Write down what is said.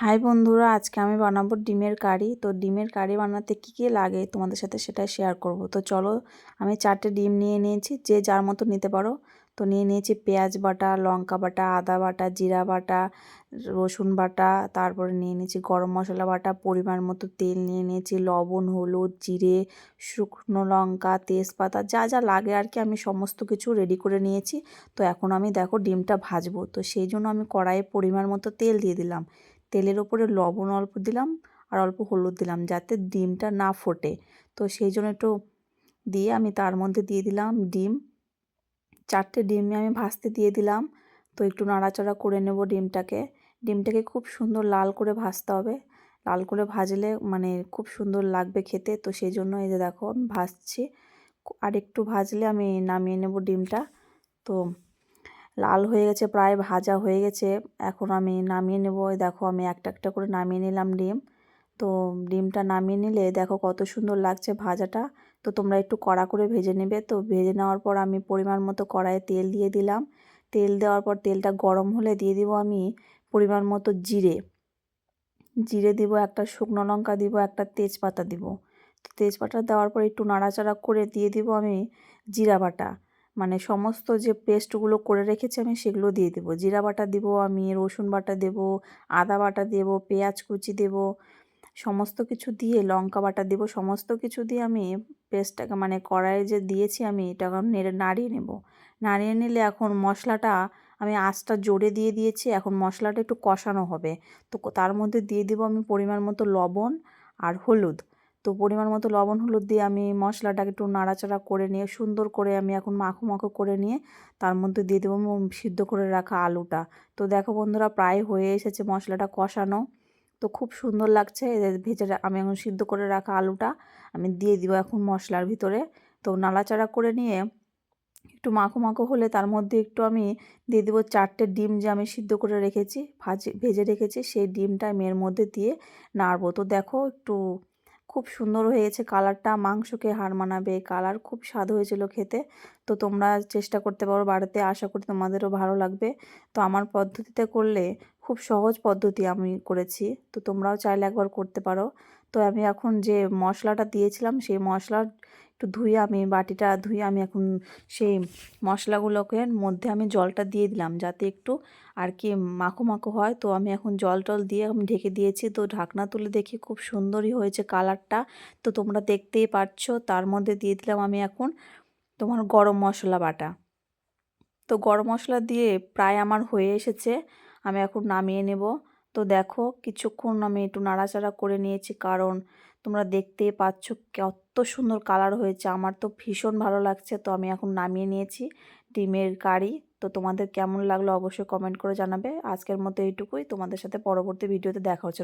High বন্ধুরা, আজকে আমি বানাবো ডিমের কারি। তো ডিমের কারি বানাতে কী কী লাগে তোমাদের সাথে সেটা শেয়ার করব। তো চলো, আমি চারটে ডিম নিয়ে নিয়েছি, যে যার মতো নিতে পারো। তো নিয়ে নিয়েছি পেঁয়াজ বাটা, লঙ্কা বাটা, আদা বাটা, জিরা বাটা, রসুন বাটা, তারপরে নিয়ে নিয়েছি গরম মশলা বাটা, পরিমাণ মতো তেল নিয়ে নিয়েছি, লবণ, হলুদ, জিরে, শুকনো লঙ্কা, তেজপাতা, যা যা লাগে আর কি আমি সমস্ত কিছু রেডি করে নিয়েছি। তো এখন আমি দেখো ডিমটা ভাজবো। তো সেই জন্য আমি কড়াইয়ে পরিমাণ মতো তেল দিয়ে দিলাম। তেলের ওপরে লবণ অল্প দিলাম আর অল্প হলুদ দিলাম যাতে ডিমটা না ফোটে। তো সেই জন্য একটু দিয়ে আমি তার মধ্যে দিয়ে দিলাম ডিম। চারটে ডিম আমি ভাজতে দিয়ে দিলাম। তো একটু নাড়াচাড়া করে নেব ডিমটাকে। ডিমটাকে খুব সুন্দর লাল করে ভাজতে হবে। লাল করে ভাজলে মানে খুব সুন্দর লাগবে খেতে। তো সেই জন্য এই যে দেখো ভাজছি। আর একটু ভাজলে আমি নামিয়ে নেব ডিমটা। তো লাল হয়ে গেছে, প্রায় ভাজা হয়ে গেছে। এখন আমি নামিয়ে নেব। দেখো, আমি একটা একটা করে নামিয়ে নিলাম ডিম। তো ডিমটা নামিয়ে নিলে দেখো কত সুন্দর লাগছে ভাজাটা। তো তোমরা একটু কড়া করে ভেজে নেবে। তো ভেজে নেওয়ার পর আমি পরিমাণ মতো কড়াইয়ে তেল দিয়ে দিলাম। তেল দেওয়ার পর তেলটা গরম হলে দিয়ে দিব আমি পরিমাণ মতো জিরে। জিরে দিব, একটা শুকনো লঙ্কা দিব, একটা তেজপাতা দিব। তো তেজপাতা দেওয়ার পর একটু নাড়াচাড়া করে দিয়ে দিব আমি জিরা বাটা। মানে সমস্ত যে পেস্টগুলো করে রেখেছি আমি সেগুলো দিয়ে দেবো। জিরা বাটা দেব আমি, রসুন বাটা দেব, আদা বাটা দেব, পেঁয়াজ কুচি দেব, সমস্ত কিছু দিয়ে লঙ্কা বাটা দেব, সমস্ত কিছু দিয়ে আমি পেস্টটাকে মানে কড়াইয়ে যে দিয়েছি আমি এটা নেড়ে, নাড়িয়ে নেব। নাড়িয়ে নিলে এখন মশলাটা আমি আঁচটা জোরে দিয়ে দিয়েছি, এখন মশলাটা একটু কষানো হবে। তো তার মধ্যে দিয়ে দেবো আমি পরিমাণ মতো লবণ আর হলুদ। তো পরিমাণ মতো লবণ হলুদ দিয়ে আমি মশলাটাকে একটু নাড়াচাড়া করে নিয়ে, সুন্দর করে আমি এখন মাখো মাখো করে নিয়ে তার মধ্যে দিয়ে দেবো সিদ্ধ করে রাখা আলুটা। তো দেখো বন্ধুরা, প্রায় হয়ে এসেছে মশলাটা কষানো। তো খুব সুন্দর লাগছে ভেজে আমি এখন সিদ্ধ করে রাখা আলুটা আমি দিয়ে দিব এখন মশলার ভিতরে। তো নাড়াচাড়া করে নিয়ে একটু মাখো মাখো হলে তার মধ্যে একটু আমি দিয়ে দেবো চারটে ডিম যে আমি সিদ্ধ করে রেখেছি, ভাজে, ভেজে রেখেছি, সেই ডিমটা আমি এর মধ্যে দিয়ে নাড়বো। তো দেখো একটু খুব সুন্দর হয়েছে। কালারটা মাংসকে হার মানাবে, কালার খুব স্বাদ হয়েছিল খেতে। তো তোমরা চেষ্টা করতে পারো বাড়িতে, আশা করি তোমাদেরও ভালো লাগবে। তো আমার পদ্ধতিতে করলে খুব সহজ পদ্ধতি আমি করেছি। তো তোমরাও চাইলে একবার করতে পারো। তো আমি এখন যে মশলাটা দিয়েছিলাম, সেই মশলা একটু ধুয়ে আমি বাটিটা ধুয়ে আমি এখন সেই মশলাগুলোকে মধ্যে আমি জলটা দিয়ে দিলাম যাতে একটু আর কি মাখো মাখো হয়। তো আমি এখন জল টল দিয়ে আমি ঢেকে দিয়েছি। তো ঢাকনা তুলে দেখি খুব সুন্দরই হয়েছে কালারটা। তো তোমরা দেখতেই পাচ্ছ, তার মধ্যে দিয়ে দিলাম আমি এখন তোমার গরম মশলা বাটা। তো গরম মশলা দিয়ে প্রায় আমার হয়ে এসেছে। আমি এখন নামিয়ে নেব। তো দেখো কিছুক্ষণ আমি একটু নাড়াচাড়া করে নিয়েছি কারণ তোমরা দেখতে পাচ্ছ কত সুন্দর কালার হয়েছে। আমার তো ভীষণ ভালো লাগছে তো আমি এখন নামিয়ে নিয়েছি ডিমের কারি। তো তোমাদের কেমন লাগল অবশ্যই কমেন্ট করে জানাবে। আজকের মতো এইটুকুই। তোমাদের সাথে পরবর্তী ভিডিওতে দেখা হচ্ছে।